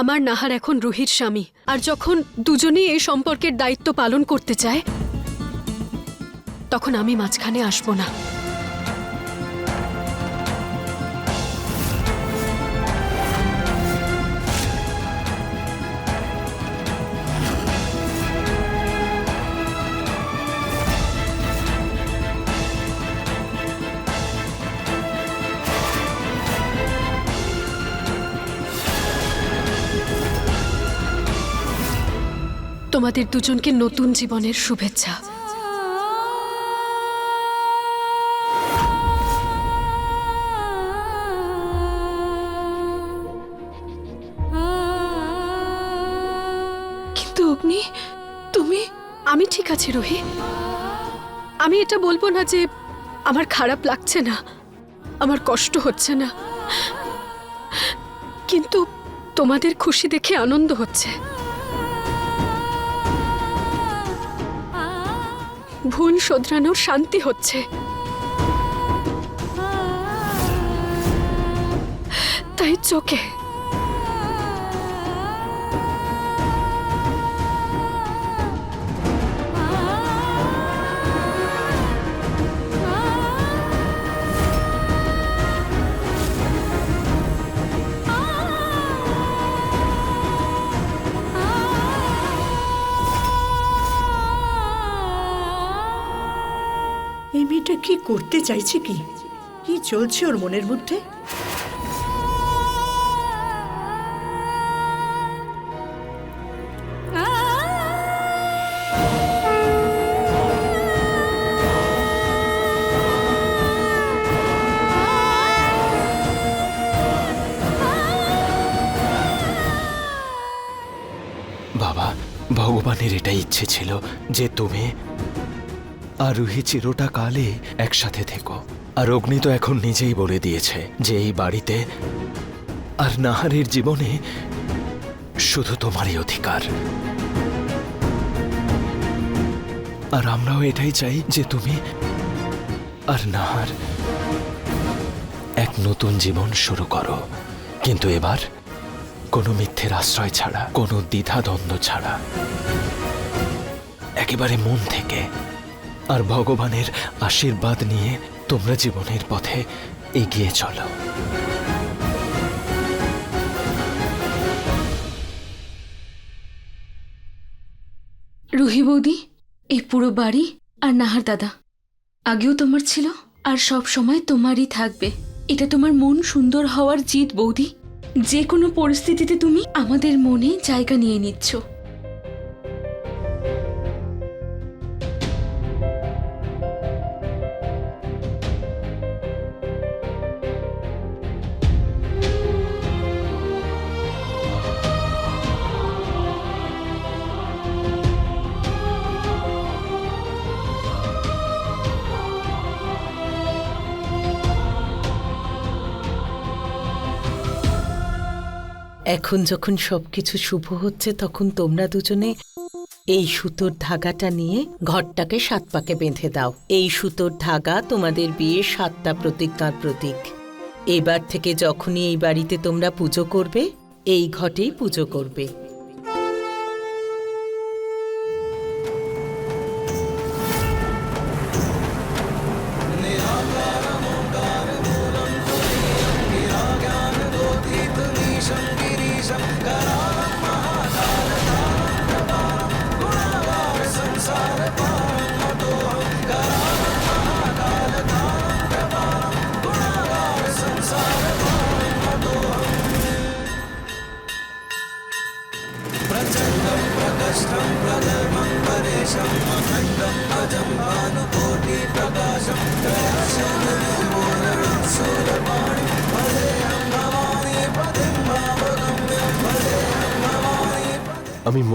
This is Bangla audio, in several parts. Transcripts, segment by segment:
আমার নাহার এখন রুহির স্বামী। আর যখন দুজনেই এই সম্পর্কের দায়িত্ব পালন করতে চায়, তখন আমি মাঝখানে আসব না। তোমাদের দুজনকে নতুন জীবনের শুভেচ্ছা। কিন্তু অগ্নি, তুমি? আমি ঠিক আছি, রোহি। আমি এটা বলব না যে আমার খারাপ লাগছে না। আমার কষ্ট হচ্ছে না। কিন্তু তোমাদের খুশি দেখে আনন্দ হচ্ছে। ভুল শোধরানোর শান্তি হচ্ছে। তাই চোখে করতে চাইছে কি? কি চলছে ওর মনের মধ্যে? বাবা, ভগবানের এটাই ইচ্ছে ছিল যে তুমি আর রুহি চিরটা কালে একসাথে থেকো। আর অগ্নি তো এখন নিজেই বলে দিয়েছে যে এই বাড়িতে আর নাহারের জীবনে শুধু তোমারই অধিকার। আর আমরাও এটাই চাই যে তুমি আর নাহার এক নতুন জীবন শুরু করো। কিন্তু এবার কোনো মিথ্যের আশ্রয় ছাড়া, কোনো দ্বিধাদ্বন্দ্ব ছাড়া, একেবারে মন থেকে আর ভগবানের আশীর্বাদ নিয়ে তোমরা জীবনের পথে এগিয়ে চলো। রুহি বৌদি, এই পুরো বাড়ি আর নাহার দাদা। আগেও তোমার ছিল, আর সব সময় তোমারই থাকবে। এটা তোমার মন সুন্দর হওয়ার জিত বৌদি। যে কোনো পরিস্থিতিতে তুমি আমাদের মনে জায়গা নিয়ে নিচ্ছ। এখন যখন সব কিছু শুভ হচ্ছে, তখন তোমরা দুজনে এই সুতোর ধাগাটা নিয়ে ঘরটাকে সাত পাকে বেঁধে দাও। এই সুতোর ধাগা তোমাদের বিয়ের সাতটা প্রতিজ্ঞার প্রতীক। এবার থেকে যখনই এই বাড়িতে তোমরা পুজো করবে, এই ঘটেই পুজো করবে।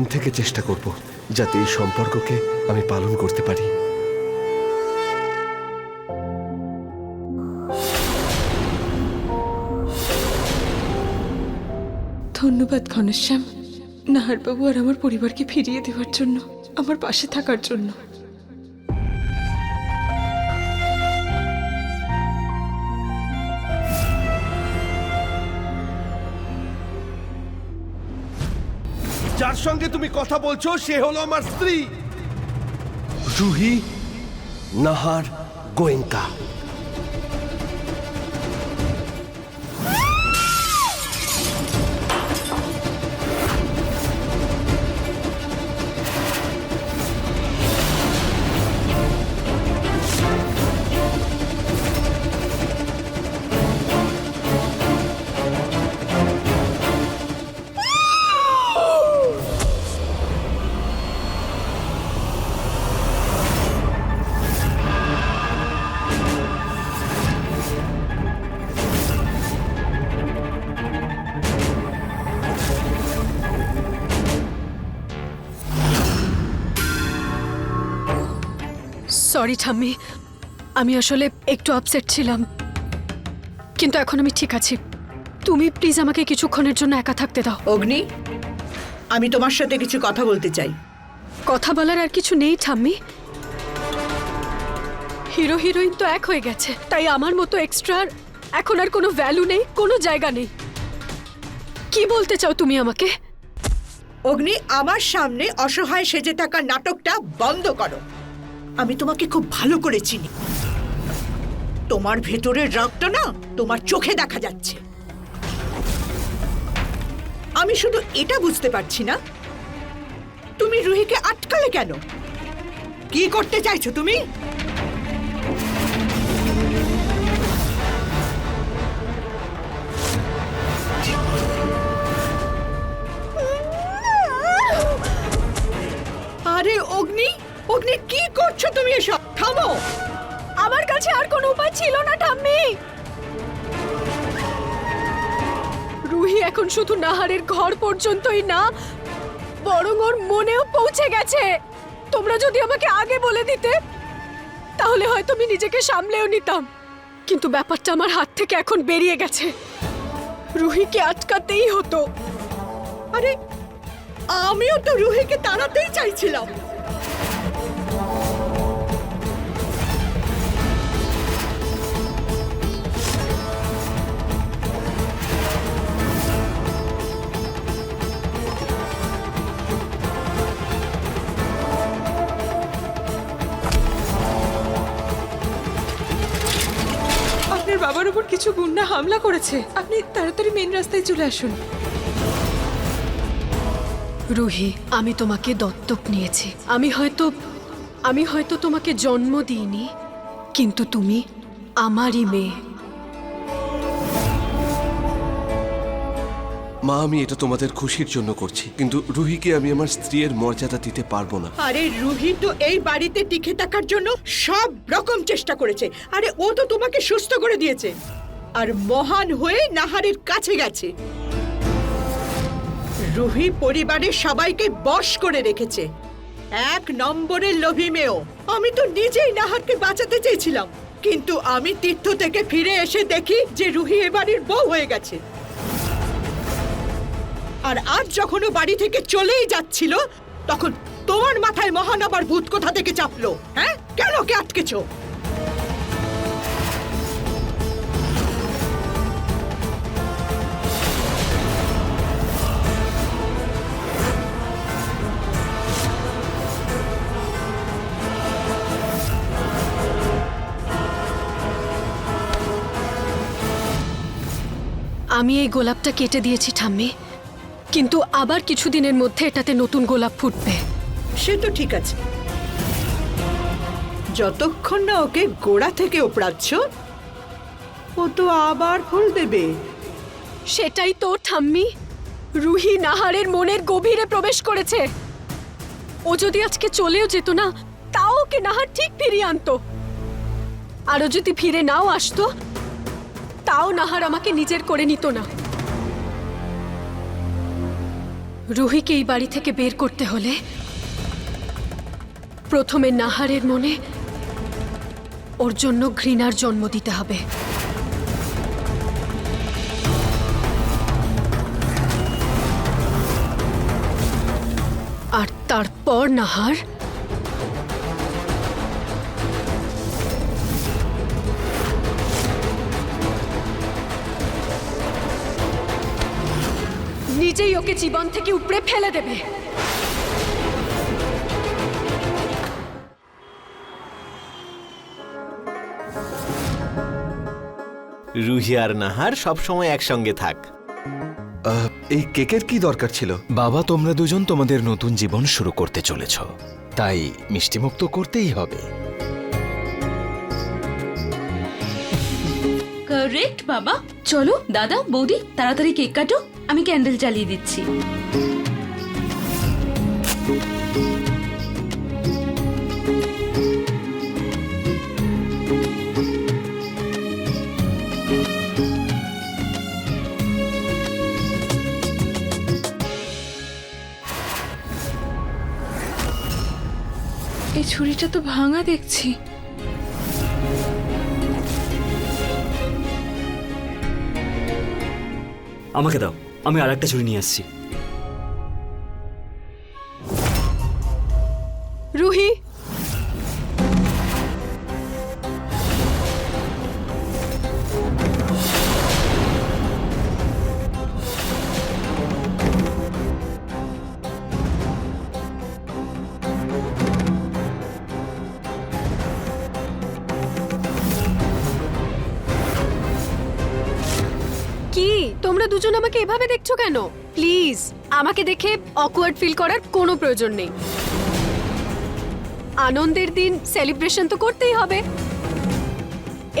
মন থেকে চেষ্টা করব যাতে এই সম্পর্ককে আমি পালন করতে পারি। ধন্যবাদ ঘনশ্যাম। নাহারবাবু আর আমার পরিবারকে ফিরিয়ে দেওয়ার জন্য, আমার পাশে থাকার জন্য। সঙ্গে তুমি কথা বলছো সে হলো আমার স্ত্রী। রুহি নাহার গোয়েঙ্কা। সরি ঠাম্মি আমি আসলে একটু আপসেট ছিলাম। কিন্তু এখন আমি ঠিক আছি। তুমি প্লিজ আমাকে কিছুক্ষণের জন্য একা থাকতে দাও। অগ্নি আমি তোমার সাথে কিছু কথা বলতে চাই। কথা বলার আর কিছু নেই ঠাম্মি হিরো হিরোইন তো এক হয়ে গেছে। তাই আমার মতো এক্সট্রা এখন আর কোনো ভ্যালু নেই কোনো জায়গা নেই। কি বলতে চাও তুমি আমাকে? অগ্নি আমার সামনে অসহায় সেজে থাকা নাটকটা বন্ধ করো। আমি তোমাকে খুব ভালো করে চিনি। তোমার ভেতরের রাগটা না তোমার চোখে দেখা যাচ্ছে। আমি শুধু এটা বুঝতে পারছি না, তুমি রুহিকে আটকালে কেন? কি করতে চাইছো তুমি? অগ্নি, কি করছ তুমি এসব? থামো। আমার কাছে আর কোনো উপায় ছিল না, ঠাম্মি। রুহি এখন শুধু নাহারের ঘর পর্যন্তই না, বরং ওর মনেও পৌঁছে গেছে। তোমরা যদি আমাকে আগে বলে দিতে, তাহলে হয়তো আমি নিজেকে সামলেও নিতাম। কিন্তু ব্যাপারটা আমার হাত থেকে এখন বেরিয়ে গেছে। রুহিকে আটকাতেই হতো। আরে, আমিও তো রুহিকে তাড়াতেই চাইছিলাম। বাবার উপর কিছু গুন্ডা হামলা করেছে। আপনি তাড়াতাড়ি মেন রাস্তায় চলে আসুন। রুহি, আমি তোমাকে দত্তক নিয়েছি। আমি হয়তো আমি হয়তো তোমাকে জন্ম দিইনি, কিন্তু তুমি আমারই মেয়ে। মা, আমি এটা তোমাদের খুশির জন্য করছি। কিন্তু রুহিকে আমি আমার স্ত্রীর মর্যাদা দিতে পারব না। আরে, রুহি তো এই বাড়িতে টিকে থাকার জন্য সব রকম চেষ্টা করেছে। আরে, ও তো তোমাকে সুস্থ করে দিয়েছে। আর মহান হয়ে নাহারের কাছে গেছে। রুহি পরিবারের সবাইকে বশ করে রেখেছে। এক নম্বরের লোভী মেয়েও। আমি তো নিজেই নাহারকে বাঁচাতে চেয়েছিলাম। কিন্তু আমি তীর্থ থেকে ফিরে এসে দেখি যে রুহি এ বাড়ির বউ হয়ে গেছে। আর আজ যখন ও বাড়ি থেকে চলেই যাচ্ছিল, তখন তোমার মাথায় মহান আবার ভূত কোথা থেকে চাপলো? হ্যাঁ? কেন কে আটকেছো? আমি এই গোলাপটা কেটে দিয়েছি, ঠাম্মি। কিন্তু আবার কিছুদিনের মধ্যে এটাতে নতুন গোলাপ ফুটবে। সে তো ঠিক আছে। যতক্ষণ না ওকে গোড়া থেকে ওপড়াচ্ছ ও তো আবার ফুল দেবে। সেটাই তো ঠাম্মি। রুহি নাহারের মনের গভীরে প্রবেশ করেছে। ও যদি আজকে চলেও যেত না তাও ওকে নাহার ঠিক ফিরিয়ে আনতো। আরও যদি ফিরে নাও আসতো তাও নাহার আমাকে নিজের করে নিত না। রুহিকে এই বাড়ি থেকে বের করতে হলে প্রথমে নাহারের মনে ওর জন্য ঘৃণার জন্ম দিতে হবে। আর তারপর নাহার নিজেই ওকে জীবন থেকে উপড়ে ফেলে দেবে। রুহি আর নাহার সবসময় একসঙ্গে থাক। এই কেকের কি দরকার ছিল? বাবা তোমরা দুজন তোমাদের নতুন জীবন শুরু করতে চলেছ। তাই মিষ্টিমুক্ত করতেই হবে। বাবা। চলো দাদা বৌদি তাড়াতাড়ি কেক কাটো। আমি ক্যান্ডেল জ্বালিয়ে দিচ্ছি। এই ছুরিটা তো ভাঙা দেখছি। আমাকে দাও। আমি আরেকটা ছুরি নিয়ে আসছি। তোমরা দুজন আমাকে এভাবে দেখছ কেন? প্লিজ, আমাকে দেখে অকওয়ার্ড ফিল করার কোনো প্রয়োজন নেই। আনন্দের দিন সেলিব্রেশন তো করতেই হবে।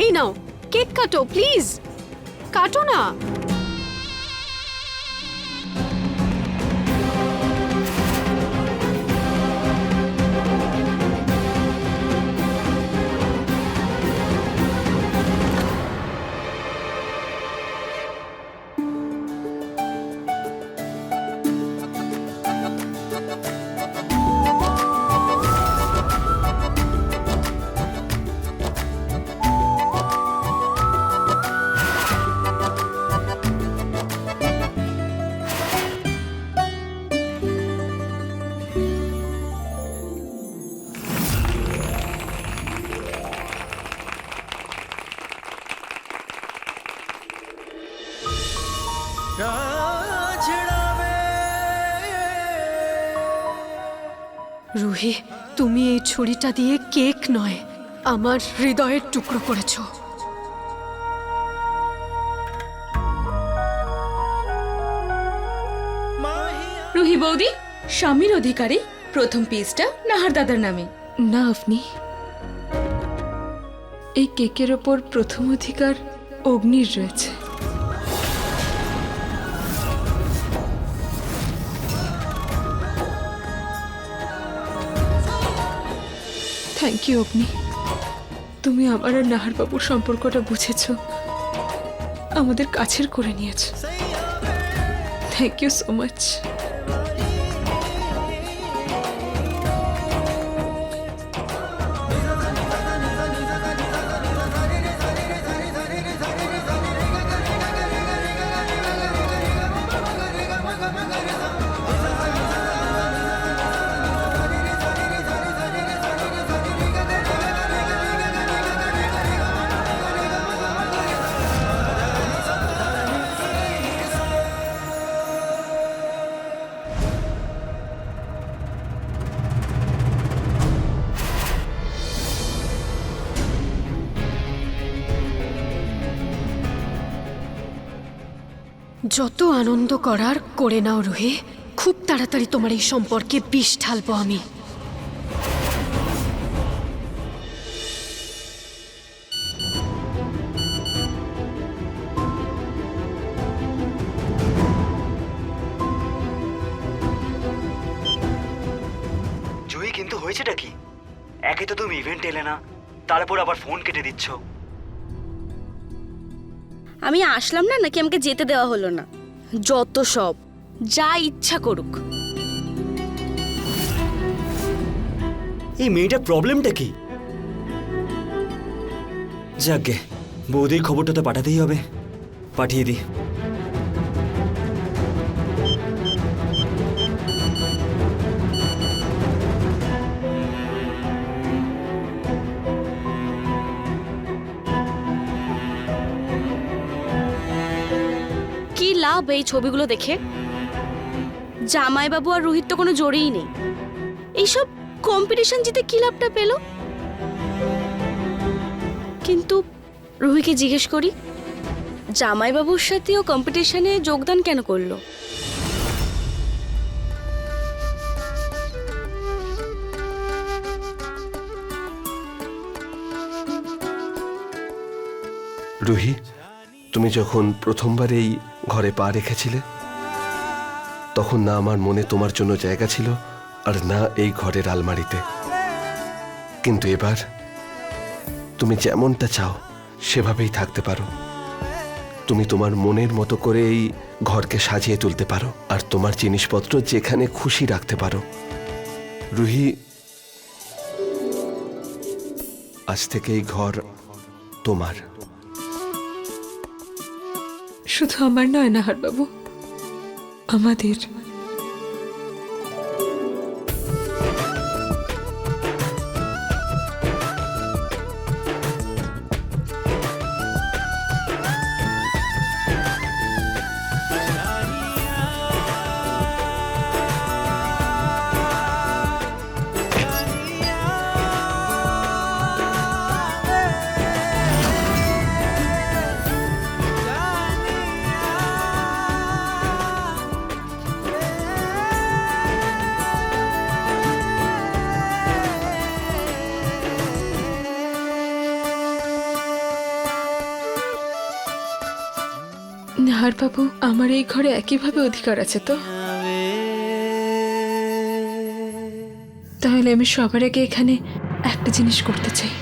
এই নাও কেক কাটো প্লিজ কাটো না। রুহি তুমি এই ছুরিটা দিয়ে কেক নয় আমার হৃদয়ের টুকরো করেছ। রুহি বৌদি স্বামীর অধিকারী প্রথম পিসটা নাহার দাদার নামে। না আপনি? এই কেকের ওপর প্রথম অধিকার অগ্নির রয়েছে। থ্যাংক ইউ অগ্নি তুমি আমার আর নাহারবাবুর সম্পর্কটা বুঝেছ। আমাদের কাছের করে নিয়েছ। থ্যাংক ইউ সো মাচ যত আনন্দ করার করে নাও রোহে, খুব তাড়াতাড়ি তোমার এই সম্পর্কে বিষ ঢালবো আমি। জুই, কিন্তু হয়েছেটা কি? একে তো তুমি ইভেন্ট এলে না, তারপর আবার ফোন কেটে দিচ্ছ। আমি আসলাম না নাকি আমাকে যেতে দেওয়া হলো না? যত সব, যা ইচ্ছা করুক। এই মেয়েটার প্রবলেমটা কি? যাকে বৌদির খবরটা তো পাঠাতেই হবে। পাঠিয়ে দিই কি লাভ এই ছবিগুলো দেখে? জামাইবাবু আর রোহিত তো কোনো জোরেই নেই। এইসব কম্পিটিশন জিতে কি লাভটা পেল? কিন্তু রুহিকে জিজ্ঞেস করি, জামাইবাবুর সাথেও কম্পিটিশনে যোগদান কেন করল? রুহি তুমি যখন প্রথমবার এই ঘরে পা রেখেছিলে, তখন না আমার মনে তোমার জন্য জায়গা ছিল আর না এই ঘরের আলমারিতে। কিন্তু এবার তুমি যেমনটা চাও, সেভাবেই থাকতে পারো। তুমি তোমার মনের মতো করে এই ঘরকে সাজিয়ে তুলতে পারো আর তোমার জিনিসপত্র যেখানে খুশি রাখতে পারো। রুহি, আজ থেকে এই ঘর তোমার। শুধু আমার নয় নাহারবাবু আমাদের বাবু, আমার এই ঘরে একইভাবে অধিকার আছে তো? তাহলে আমি সবার আগে এখানে একটা জিনিস করতে চাই।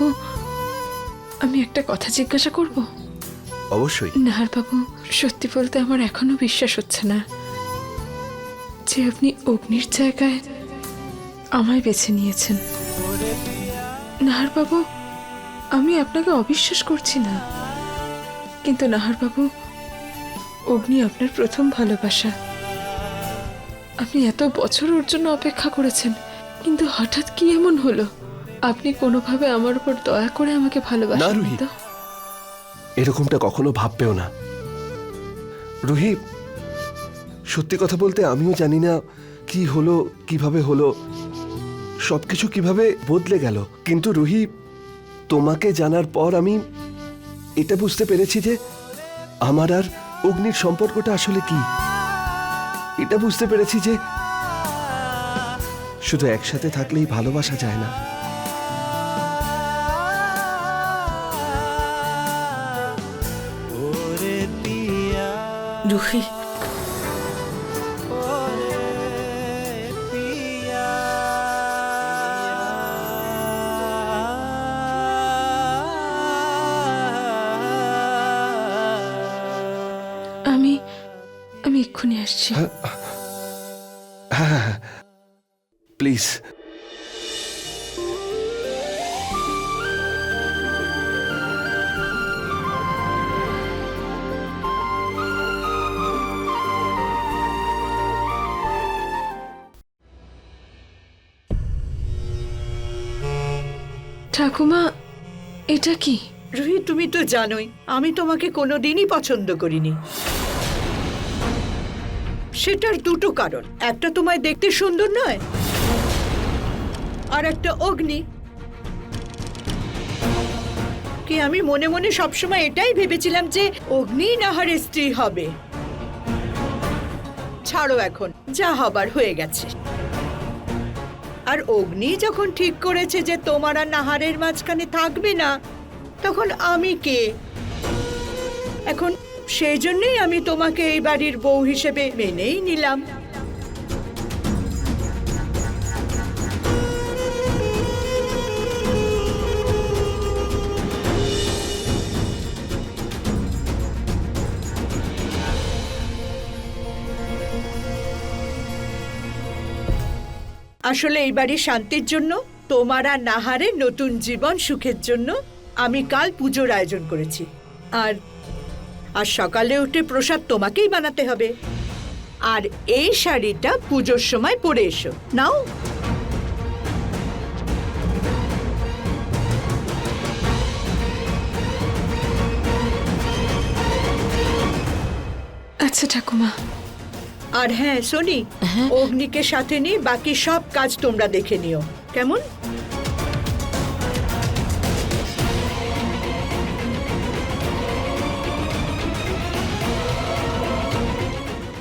বাবু আমি একটা কথা জিজ্ঞাসা করব? অবশ্যই। নাহার বাবু সত্যি বলতে আমার এখনও বিশ্বাস হচ্ছে না যে আপনি অগ্নির জায়গায় আমায় বেছে নিয়েছেন। নাহার বাবু আমি আপনাকে অবিশ্বাস করছি না। কিন্তু নাহার বাবু অগ্নি আপনার প্রথম ভালোবাসা। আপনি এত বছর ওর জন্য অপেক্ষা করেছেন কিন্তু হঠাৎ কি এমন হলো? আপনি কোনোভাবে আমার উপর দয়া করে আমাকে ভালোবাসেন না, রুহি। তো? এরকমটা কখনো ভাববেও না। রুহি সত্যি কথা বলতে আমিও জানি না কি হলো কীভাবে হলো সবকিছু কীভাবে বদলে গেল। কিন্তু রুহি তোমাকে জানার পর আমি এটা বুঝতে পেরেছি যে আমার আর অগ্নির সম্পর্কটা আসলে কি। এটা বুঝতে পেরেছি যে শুধু একসাথে থাকলেই ভালোবাসা যায় না। রুহি আমি আমি এক্ষুনি আসছি। হ্যাঁ। প্লিজ ঠাকুমা, এটা কি? রুহি, তুমি তো জানোই, আমি তোমাকে কোনোদিনই পছন্দ করিনি। সেটার দুটো কারণ। একটা তোমায় দেখতে সুন্দর নয়, আর একটা অগ্নি। কি আমি মনে মনে সবসময় এটাই ভেবেছিলাম যে অগ্নি নাহারের স্ত্রী হবে। ছাড়ো এখন, যা হবার হয়ে গেছে। আর অগ্নি যখন ঠিক করেছে যে তোমার আর নাহারের মাঝখানে থাকবে না, তখন আমি কে? এখন সেই জন্যই আমি তোমাকে এই বাড়ির বউ হিসেবে মেনেই নিলাম। আসলে এই বাড়ির শান্তির জন্য, তোমার আর নাহারের নতুন জীবন সুখের জন্য আমি কাল পুজোর আয়োজন করেছি। আর আর সকালে উঠে প্রসাদ তোমাকেই বানাতে হবে। আর এই শাড়িটা পুজোর সময় পরে এসো। নাও। আচ্ছা ঠাকুমা আর হ্যাঁ সোনি অগ্নিকে সাথে নিয়ে বাকি সব কাজ তোমরা দেখে নিও। কেমন?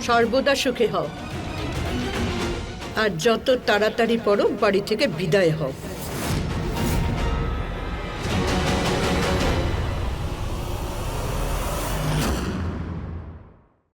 সর্বদা সুখে হও। আর যত তাড়াতাড়ি পড়ো বাড়ি থেকে বিদায় হও।